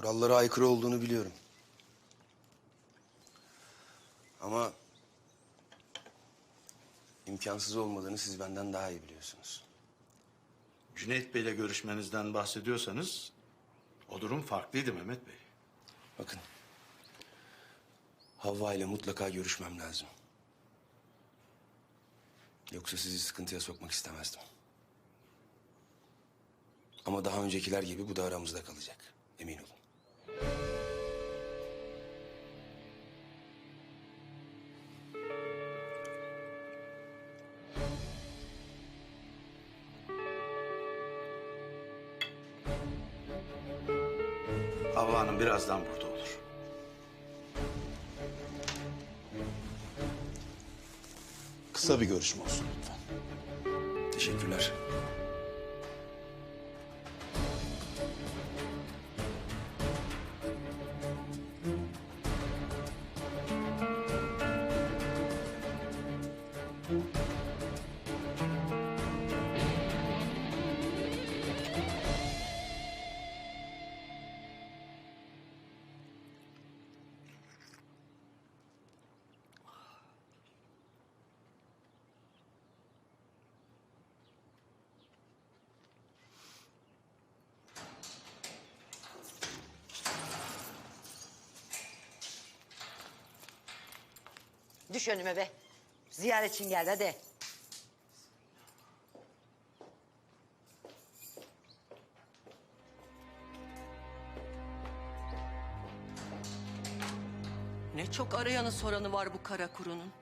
Kurallara aykırı olduğunu biliyorum. Ama imkansız olmadığını siz benden daha iyi biliyorsunuz. Cüneyt Bey'le görüşmenizden bahsediyorsanız o durum farklıydı Mehmet Bey. Bakın. Havva ile mutlaka görüşmem lazım. Yoksa sizi sıkıntıya sokmak istemezdim. Ama daha öncekiler gibi bu da aramızda kalacak. Emin olun. Havva Hanım birazdan burada olur. Kısa bir görüşme olsun lütfen. Teşekkürler. Düş önüme be. Ziyaret için geldi hadi. Ne çok arayanı soranı var bu kara kurunun.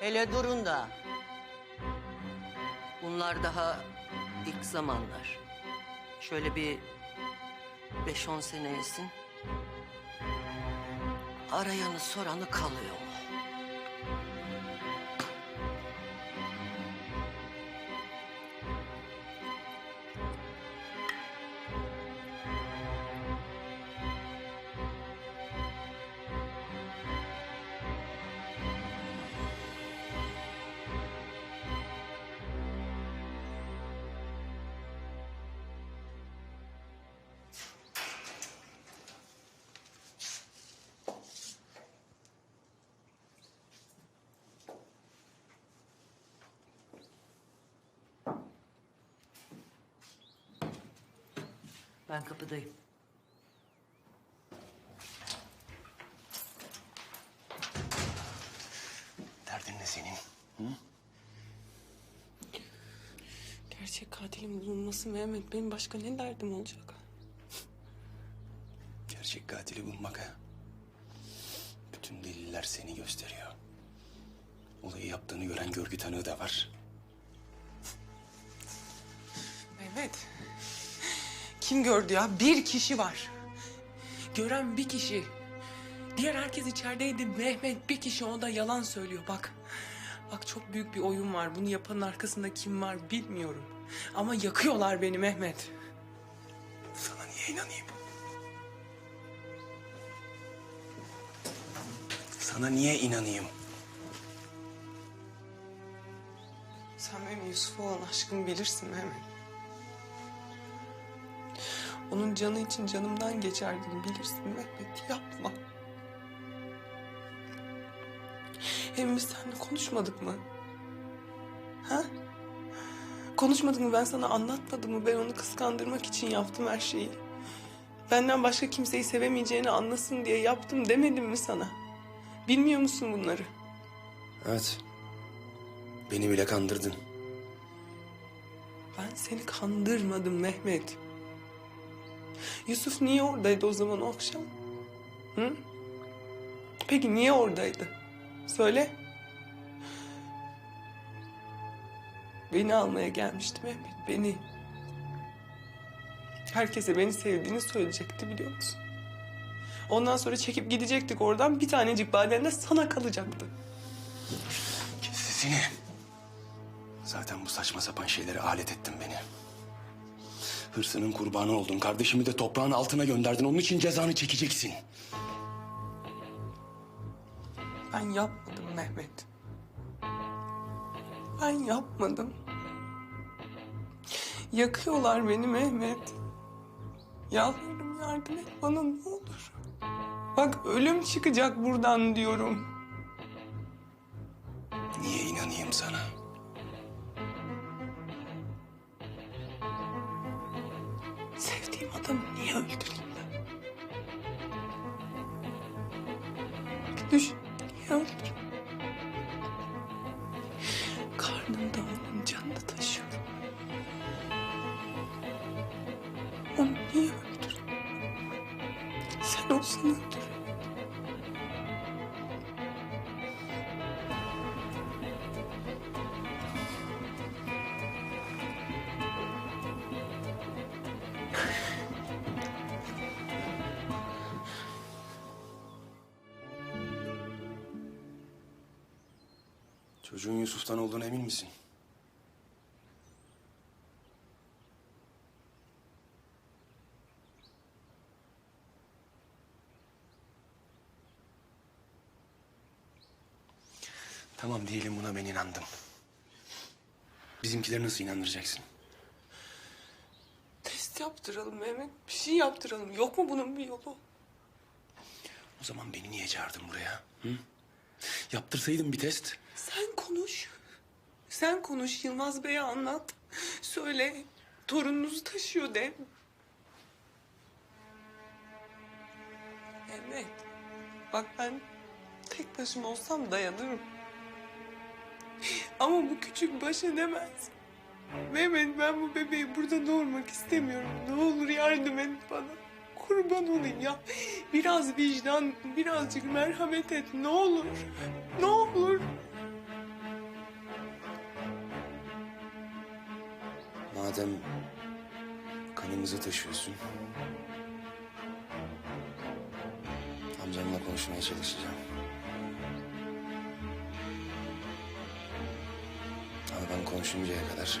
Hele durun da. Bunlar daha ilk zamanlar. Şöyle bir beş on sene esin. Arayanı soranı kalıyor. Ben kapıdayım. Derdin ne senin? Gerçek katilin bulunması Mehmet. Benim başka ne derdim olacak? Gerçek katili bulmak ha. Bütün deliller seni gösteriyor. Olayı yaptığını gören görgü tanığı da var. Mehmet. Kim gördü ya? Bir kişi var. Gören bir kişi. Diğer herkes içerideydi. Mehmet bir kişi o da yalan söylüyor bak. Bak çok büyük bir oyun var. Bunu yapanın arkasında kim var bilmiyorum. Ama yakıyorlar beni Mehmet. Sana niye inanayım? Sana niye inanayım? Sen benim Yusuf'a olan aşkımı bilirsin Mehmet. Onun canı için canımdan geçerdiğini bilirsin Mehmet. Yapma. Hem biz seninle konuşmadık mı? Ha? Konuşmadık mı? Ben sana anlatmadım mı? Ben onu kıskandırmak için yaptım her şeyi. Benden başka kimseyi sevemeyeceğini anlasın diye yaptım demedim mi sana? Bilmiyor musun bunları? Evet. Beni bile kandırdın. Ben seni kandırmadım Mehmet. Yusuf niye oradaydı o zaman o akşam? Hı? Peki niye oradaydı? Söyle. Beni almaya gelmişti Mehmet, beni. Herkese beni sevdiğini söyleyecekti biliyor musun? Ondan sonra çekip gidecektik oradan bir tanecik baden de sana kalacaktı. Kes sesini. Zaten bu saçma sapan şeylere alet ettin beni. Hırsının kurbanı oldun. Kardeşimi de toprağın altına gönderdin. Onun için cezanı çekeceksin. Ben yapmadım Mehmet. Ben yapmadım. Yakıyorlar beni Mehmet. Yalvarırım yardım et bana ne olur. Bak ölüm çıkacak buradan diyorum. Niye inanayım sana? Adamı niye öldüreyim ben? Bir düşün, niye öldüreyim? Karnımda onun canını taşıyorum. Onu niye öldüreyim? Sen olsan öldür. Çocuğun Yusuf'tan olduğuna emin misin? Tamam diyelim buna ben inandım. Bizimkileri nasıl inandıracaksın? Test yaptıralım Mehmet. Bir şey yaptıralım. Yok mu bunun bir yolu? O zaman beni niye çağırdın buraya? Hı? Yaptırsaydın bir test. Sen konuş. Sen konuş Yılmaz Bey'e anlat. Söyle torununuzu taşıyor de. Mehmet. Bak ben tek başıma olsam dayanırım. Ama bu küçük baş edemez. Mehmet ben bu bebeği burada doğurmak istemiyorum. Ne olur yardım et bana. Kurban olayım ya. Biraz vicdan, birazcık merhamet et. Ne olur. Ne olur. Madem kanımızı taşıyorsun... Amcamla konuşmaya çalışacağım. Ama ben konuşuncaya kadar